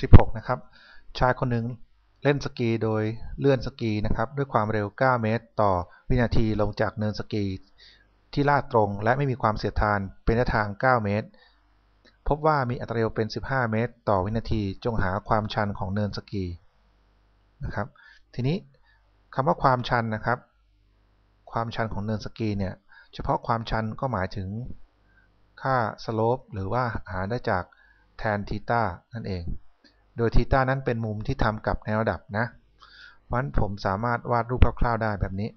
16 นะครับ ชายคนหนึ่งเล่นสกีโดยเลื่อนสกีนะครับด้วยความเร็ว 9 เมตร ต่อวินาทีลงจากเนินสกีที่ลาดตรงและไม่มีความเสียดทานเป็นระยะทาง 9 เมตร พบว่ามีอัตราเร็วเป็น 15 เมตร ต่อวินาทีจงหาความชันของเนินสกีนะครับ ทีนี้คำว่าความชันนะครับ ความชันของเนินสกีเนี่ยเฉพาะความชันก็หมายถึงค่าสโลปหรือว่าหาได้จากแทนทีตานั่นเอง โดยทีตานั้นเป็นมุมที่ทำกับแนวระดับนะเพราะฉะนั้นผมสามารถวาดรูปคร่าวๆได้แบบนี้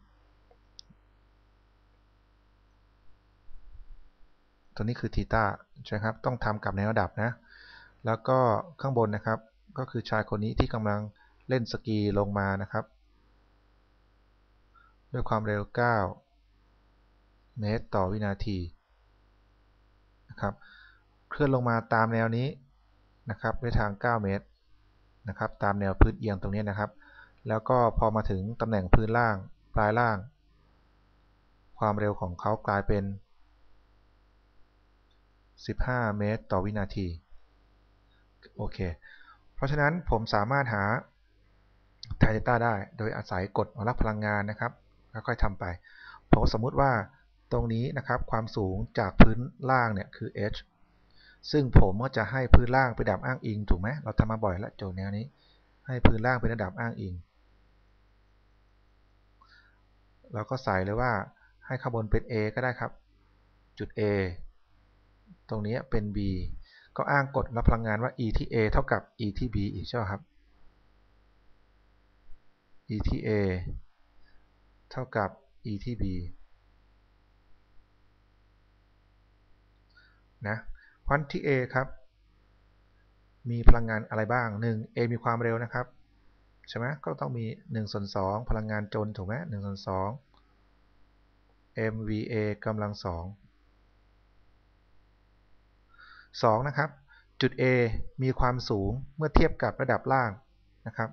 ตัวนี้คือทีตาใช่ครับต้องทำกับแนวระดับนะ แล้วก็ข้างบนนะครับ ก็คือชายคนนี้ที่กำลังเล่นสกีลงมานะครับ ด้วยความเร็ว 9 เมตรต่อวินาทีนะครับ เคลื่อนลงมาตามแนวนี้นะครับด้วยทาง 9 เมตร นะครับตามแนวพื้นเอียงตรงนี้นะครับ แล้วก็พอมาถึงตำแหน่งพื้นล่างปลายล่าง ความเร็วของเขากลายเป็น 15 เมตร ต่อวินาทีโอเคเพราะฉะนั้นผมสามารถหาไทเต้าได้โดยอาศัยกฎรับพลังงานนะครับค่อยๆทำไปผมสมมุติว่าตรงนี้นะครับความสูงจากพื้นล่างเนี่ยคือ h ซึ่งผมก็จะให้พื้นล่างเป็นระดับอ้างอิงถูกไหมเราทำมาบ่อยแล้วโจทย์แนวนี้ ให้พื้นล่างเป็นระดับอ้างอิง เราก็ใส่เลยว่าให้ข้างบนเป็น a ก็ได้ครับ จุด a ตรงนี้เป็น b ก็อ้างกฎรับพลังงานว่า e ที่ a เท่ากับ e ที่ b อีกใช่ไหมครับ e ที่ a เท่ากับ e ที่ b นะ พอนที่ A ครับ มีพลังงานอะไรบ้าง 1 A มีความเร็วนะครับ ใช่ไหมก็ต้องมี1ส่วน2พลังงานจนถูกไหม1ส่วน2 MVA กำลัง2 2นะครับ จุด A มีความสูงเมื่อเทียบกับระดับล่างนะครับ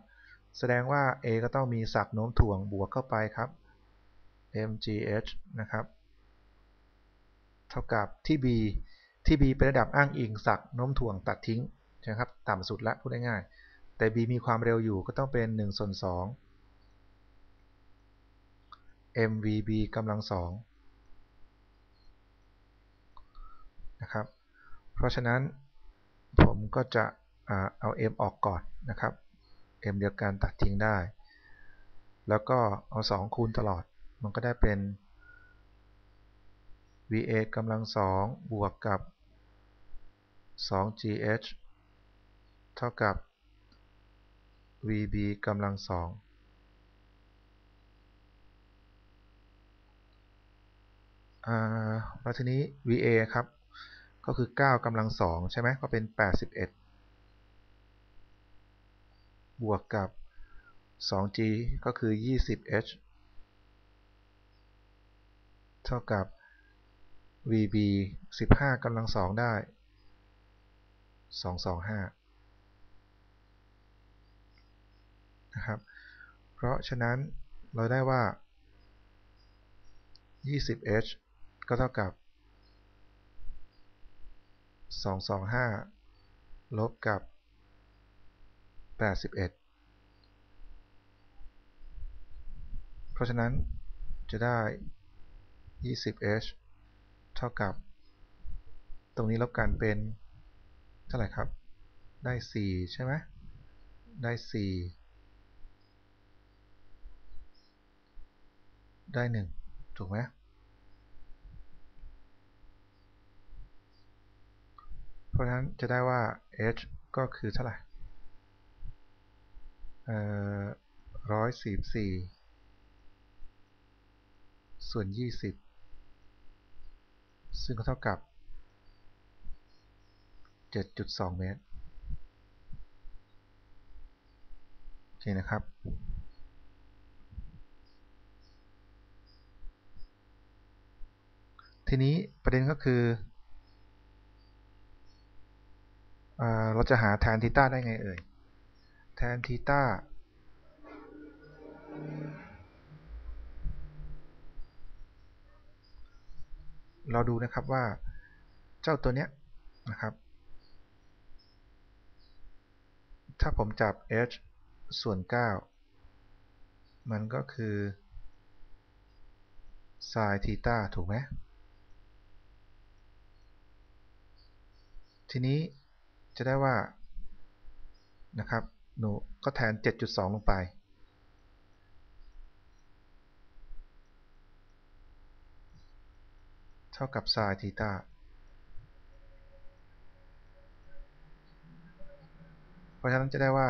แสดงว่า A ก็ต้องมีศักโน้มถ่วงบวกเข้าไปครับ mgh นะครับ เท่ากับที่ B ที่ b เป็นระดับอ้างอิงศักโน้มถ่วงตัดทิ้งใช่ครับต่ำสุดละพูดง่ายๆแต่ b มีความเร็วอยู่ก็ต้องเป็น1ส่วน2 mvb กำลัง2นะครับเพราะฉะนั้นผมก็จะเอา m ออกก่อนนะครับ m เดียวกันตัดทิ้งได้ แล้วก็เอา 2 คูณตลอด มันก็ได้เป็น va กำลัง2บวกกับ 2gh เท่ากับ vb กำลังสองแล้วทีนี้ va ครับ ก็คือ 9กำลังสองใช่ไหมก็เป็น 81 บวกกับ 2g ก็คือ 20h เท่ากับ vb 15กำลังสองได้ 225นะครับ เพราะฉะนั้นเราได้ว่า 20h ก็เท่ากับ 225 ลบกับ 81 เพราะฉะนั้นจะได้ 20h เท่ากับ ตรงนี้ลบกันเป็น เท่าไหร่ครับ ได้ 4 ใช่ไหมได้ 4 ได้ 1 ถูกไหมเพราะฉะนั้นจะได้ว่า h ก็คือเท่าไหร่เอ่อร้อยสี่สี่ส่วน20ซึ่งก็เท่ากับ 7.2 เมตร โอเคนะครับ ทีนี้ประเด็นก็คือเอเราจะหาแทนทีต้าได้ไงเอ่ย แทนทีต้าเราดูนะครับว่าเจ้าตัวเนี้ยนะครับ ถ้าผมจับ h ส่วน 9 มันก็คือ sin ทีตาถูกไหมทีนี้จะได้ว่านะครับหนูก็แทน 7.2 ลงไป เท่ากับ sin ทีตาเพ ราะฉะนั้นจะได้ว่า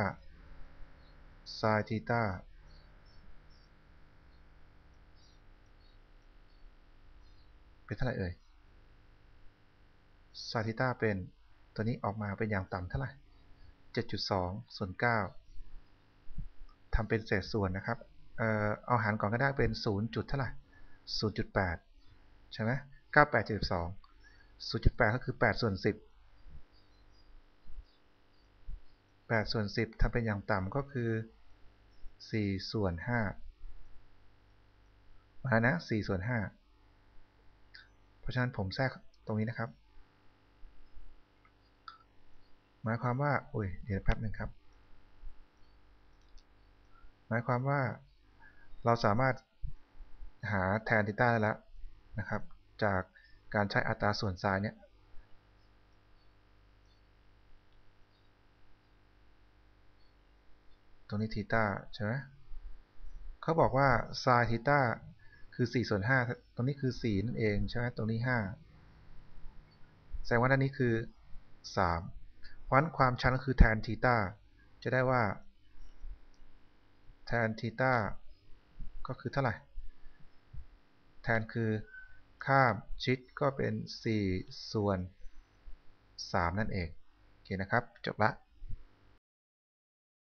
sin ทีตาเป็นเท่าไหร่เอ่ย sin ทีตาเป็นตัวนี้ออกมาเป็นอย่างต่ำเท่าไหร่ 7.2 ส่วน 9ทำเป็นเศษส่วนนะครับเอ่อเอาหารก่อนก็ได้เป็น 0 จุดเท่าไหร่ 0.8 ใช่ไหม98.2 0.8 ก็คือ 8 ส่วน 10 8ส่วน10ทำเป็นอย่างต่ำก็คือ4ส่วน5มานะ4ส่วน5เพราะฉะนั้นผมแทรกตรงนี้นะครับ หมายความว่าโอ้ยเดี๋ยวแป๊บหนึ่งครับ หมายความว่าเราสามารถหาแทนทีต้าได้แล้วนะครับ จากการใช้อัตราส่วนไซน์เนี่ย ตรงนี้ทีต้าใช่ไหมเขาบอกว่าไซน์ทีต้าคือ4ส่วน5ตรงนี้คือ 4 นั่นเองใช่ไหมตรงนี้ 5 แสดงว่าด้านนี้คือ 3 เพราะนั้นความชันก็คือแทนทีต้าจะได้ว่า แทนทีต้าก็คือเท่าไหร่ แทนคือข้ามชิดก็เป็น 4 ส่วน 3 นั่นเอง โอเคนะครับ จบละ